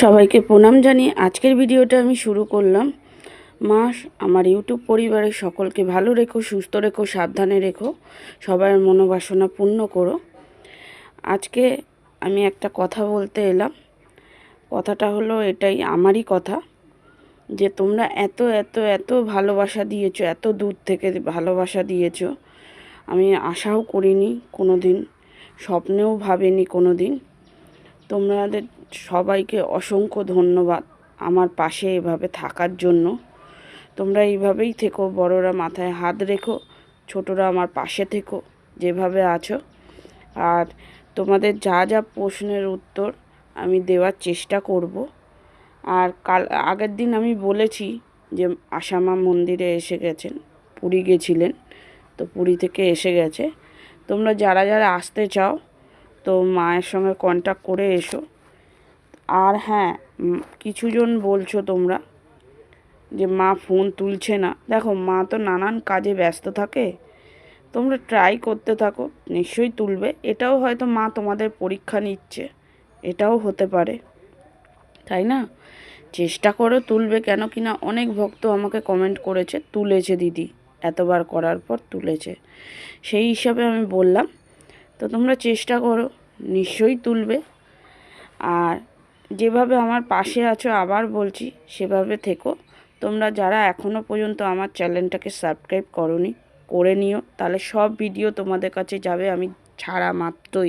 সবাইকে প্রণাম জানিয়ে আজকের ভিডিওটা আমি শুরু করলাম। মা, আমার ইউটিউব পরিবারের সকলকে ভালো রেখো, সুস্থ রেখো, সাবধানে রেখো, সবার মনোবাসনা পূর্ণ করো। আজকে আমি একটা কথা বলতে এলাম। কথাটা হলো এটাই, আমারই কথা, যে তোমরা এত এত এত ভালোবাসা দিয়েছ, এত দূর থেকে ভালোবাসা দিয়েছ, আমি আশাও করিনি কোনো দিন স্বপ্নেও ভাবিনি কোনো দিন তোমাদের সবাইকে অসংখ্য ধন্যবাদ আমার পাশে এভাবে থাকার জন্য। তোমরা এইভাবেই থেকো, বড়রা মাথায় হাত রেখো, ছোটরা আমার পাশে থেকো, যেভাবে আছো। আর তোমাদের যা যা প্রশ্নের উত্তর আমি দেওয়ার চেষ্টা করব। আর কাল, আগের দিন আমি বলেছি যে আসামা মন্দিরে এসে গেছেন, পুরী গেছিলেন, তো পুরী থেকে এসে গেছে। তোমরা যারা যারা আসতে চাও তো মায়ের সঙ্গে কন্ট্যাক্ট করে এসো। আর হ্যাঁ কিছুজন বলছো তোমরা যে মা ফোন তুলছে না। দেখো, মা তো নানান কাজে ব্যস্ত থাকে। তোমরা ট্রাই করতে থাকো, নিশ্চয়ই তুলবে। এটাও হয়তো মা তোমাদের পরীক্ষা নিচ্ছে। এটাও হতে পারে। তাই না? চেষ্টা করো তুলবে কেন কি না? অনেক ভক্ত আমাকে কমেন্ট করেছে, তুলেছে দিদি। এতবার করার পর তুলেছে। সেই হিসাবে আমি বললাম তো তোমরা চেষ্টা করো, নিশ্চয়ই তুলবে। আর যেভাবে আমার পাশে আছো, আবার বলছি, সেভাবে থেকো। তোমরা যারা এখনও পর্যন্ত আমার চ্যানেলটাকে সাবস্ক্রাইব করনি, করে নিও। তাহলে সব ভিডিও তোমাদের কাছে যাবে, আমি ছাড়া মাত্রই।